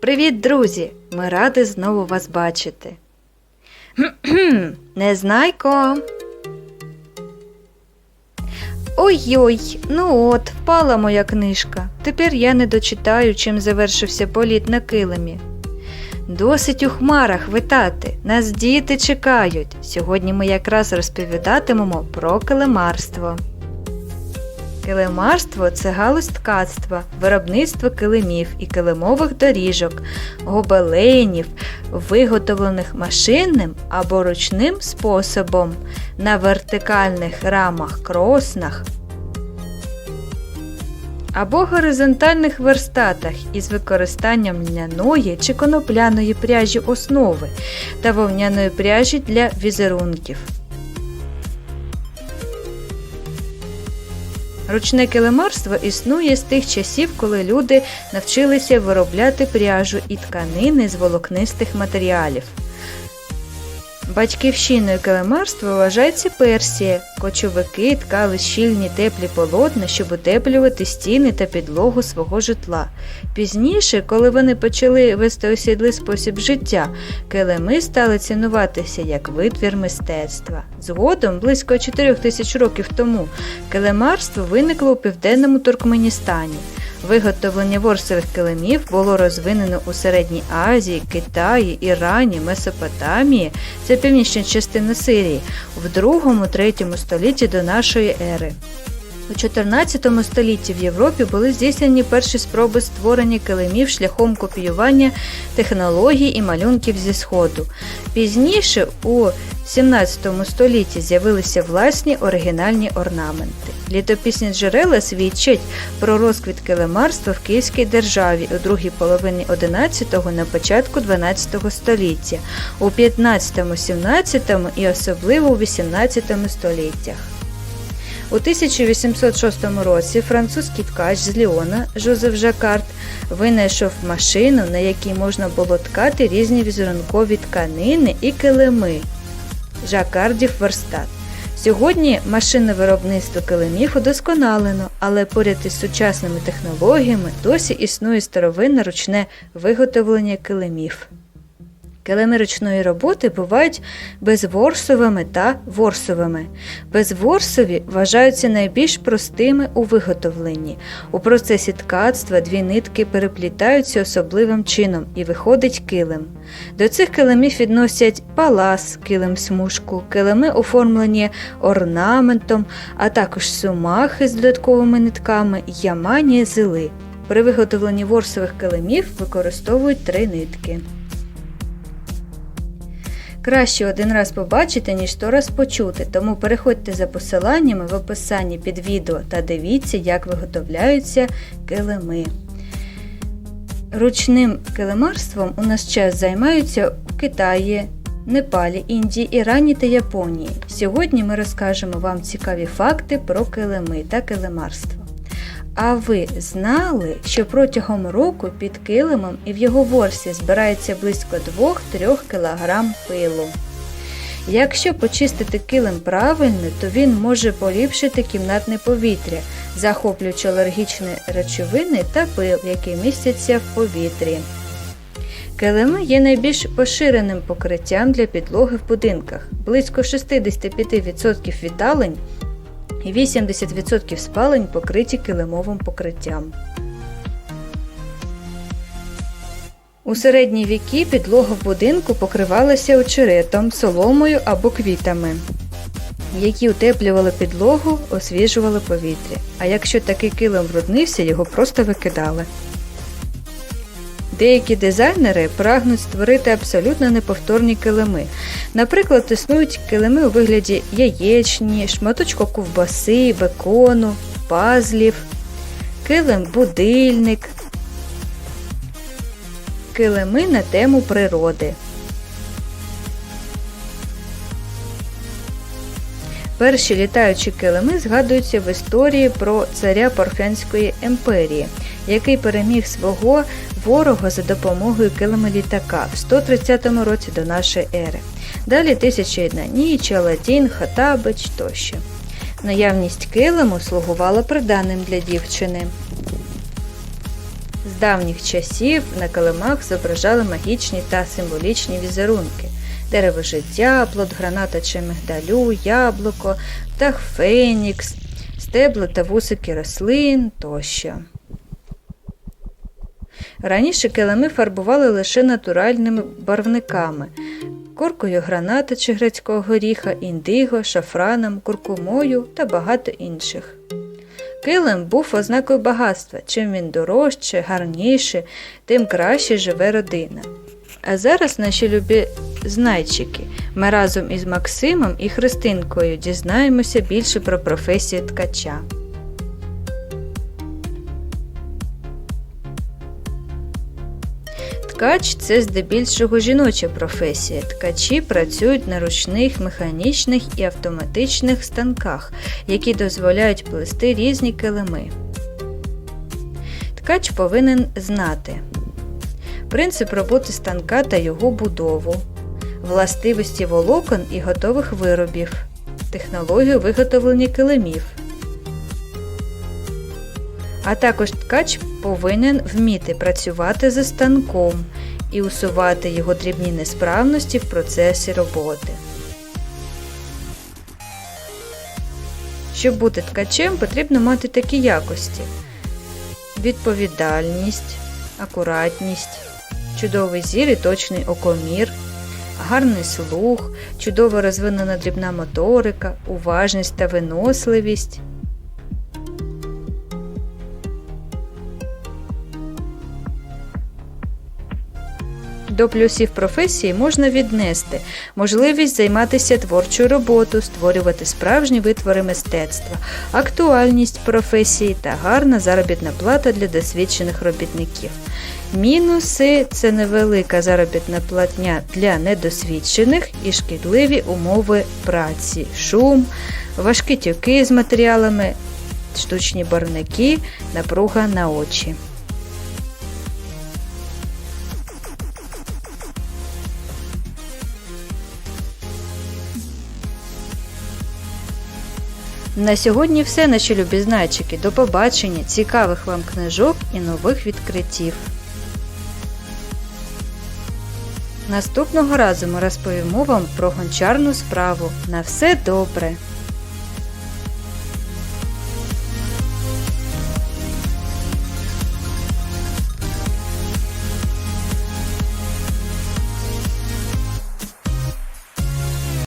Привіт, друзі! Ми раді знову вас бачити. Незнайко. Ой-ой, ну от, впала моя книжка. Тепер я не дочитаю, чим завершився політ на килимі. Досить у хмарах витати, нас діти чекають. Сьогодні ми якраз розповідатимемо про килимарство. Килимарство це галузь ткацтва, виробництво килимів і килимових доріжок, гобеленів, виготовлених машинним або ручним способом на вертикальних рамах кроснах або горизонтальних верстатах із використанням льняної чи конопляної пряжі основи та вовняної пряжі для візерунків. Ручне килимарство існує з тих часів, коли люди навчилися виробляти пряжу і тканини з волокнистих матеріалів. Батьківщиною килимарства вважається Персія. Кочовики ткали щільні теплі полотна, щоб утеплювати стіни та підлогу свого житла. Пізніше, коли вони почали вести осідлий спосіб життя, килими стали цінуватися як витвір мистецтва. Згодом, близько 4 тисяч років тому, килимарство виникло у південному Туркменістані. Виготовлення ворсових килимів було розвинено у Середній Азії, Китаї, Ірані, Месопотамії, це північна частина Сирії, в 2-3 столітті до нашої ери. У 14 столітті в Європі були здійснені перші спроби створення килимів шляхом копіювання технологій і малюнків зі Сходу. Пізніше, у 17 столітті, з'явилися власні оригінальні орнаменти. Літописні джерела свідчать про розквіт килимарства в Київській державі у другій половині 11-го на початку 12 століття, у 15-17 і особливо у 18 століттях. У 1806 році французький ткач з Ліона Жозеф Жакард винайшов машину, на якій можна було ткати різні візерункові тканини і килими. Жакардів верстат. Сьогодні машинне виробництво килимів удосконалено, але поряд із сучасними технологіями досі існує старовинне ручне виготовлення килимів. Килими ручної роботи бувають безворсовими та ворсовими. Безворсові вважаються найбільш простими у виготовленні. У процесі ткацтва дві нитки переплітаються особливим чином і виходить килим. До цих килимів відносять палас, килим смужку, килими оформлені орнаментом, а також сумахи з додатковими нитками, ямані, зили. При виготовленні ворсових килимів використовують три нитки. Краще один раз побачити, ніж сто раз почути, тому переходьте за посиланнями в описанні під відео та дивіться, як виготовляються килими. Ручним килимарством у нас час займаються у Китаї, Непалі, Індії, Ірані та Японії. Сьогодні ми розкажемо вам цікаві факти про килими та килимарство. А ви знали, що протягом року під килимом і в його ворсі збирається близько 2-3 кг пилу? Якщо почистити килим правильно, то він може поліпшити кімнатне повітря, захоплюючи алергічні речовини та пил, які містяться в повітрі. Килими є найбільш поширеним покриттям для підлоги в будинках. Близько 65% віталень і 80% спалень покриті килимовим покриттям. У середні віки підлога в будинку покривалася очеретом, соломою або квітами, які утеплювали підлогу, освіжували повітря. А якщо такий килим бруднився, його просто викидали. Деякі дизайнери прагнуть створити абсолютно неповторні килими. Наприклад, існують килими у вигляді яєчні, шматочку ковбаси, бекону, пазлів, килим будильник, килими на тему природи. Перші літаючі килими згадуються в історії про царя Парфянської імперії, який переміг свого ворога за допомогою килима літака в 130 році до нашої ери. Далі тисяча одна ніч, Аладдін, Хатабич тощо. Наявність килиму слугувала приданим для дівчини. З З давніх часів на килимах зображали магічні та символічні візерунки. Дерево життя, плод граната чи мигдалю, яблуко, птах фенікс, стебла та вусики рослин тощо. Раніше килими фарбували лише натуральними барвниками куркою граната чи грецького горіха, індиго, шафраном, куркумою та багато інших. Килим був ознакою багатства. Чим він дорожче, гарніше, тим краще живе родина. А зараз наші любі знайчики. Ми разом із Максимом і Христинкою дізнаємося більше про професію ткача. Ткач це здебільшого жіноча професія. Ткачі працюють на ручних, механічних і автоматичних станках, які дозволяють плести різні килими. Ткач повинен знати принцип роботи станка та його будову, властивості волокон і готових виробів, технологію виготовлення килимів. А також ткач повинен вміти працювати за станком і усувати його дрібні несправності в процесі роботи. Щоб бути ткачем, потрібно мати такі якості: відповідальність, акуратність, чудовий зір і точний окомір, гарний слух, чудово розвинена дрібна моторика, уважність та виносливість. До плюсів професії можна віднести можливість займатися творчою роботою, створювати справжні витвори мистецтва, актуальність професії та гарна заробітна плата для досвідчених робітників. Мінуси це невелика заробітна платня для недосвідчених і шкідливі умови праці, шум, важкі тюки з матеріалами, штучні барвники, напруга на очі. На сьогодні все, наші любі знайчики. До побачення, цікавих вам книжок і нових відкриттів. Наступного разу ми розповімо вам про гончарну справу. На все добре!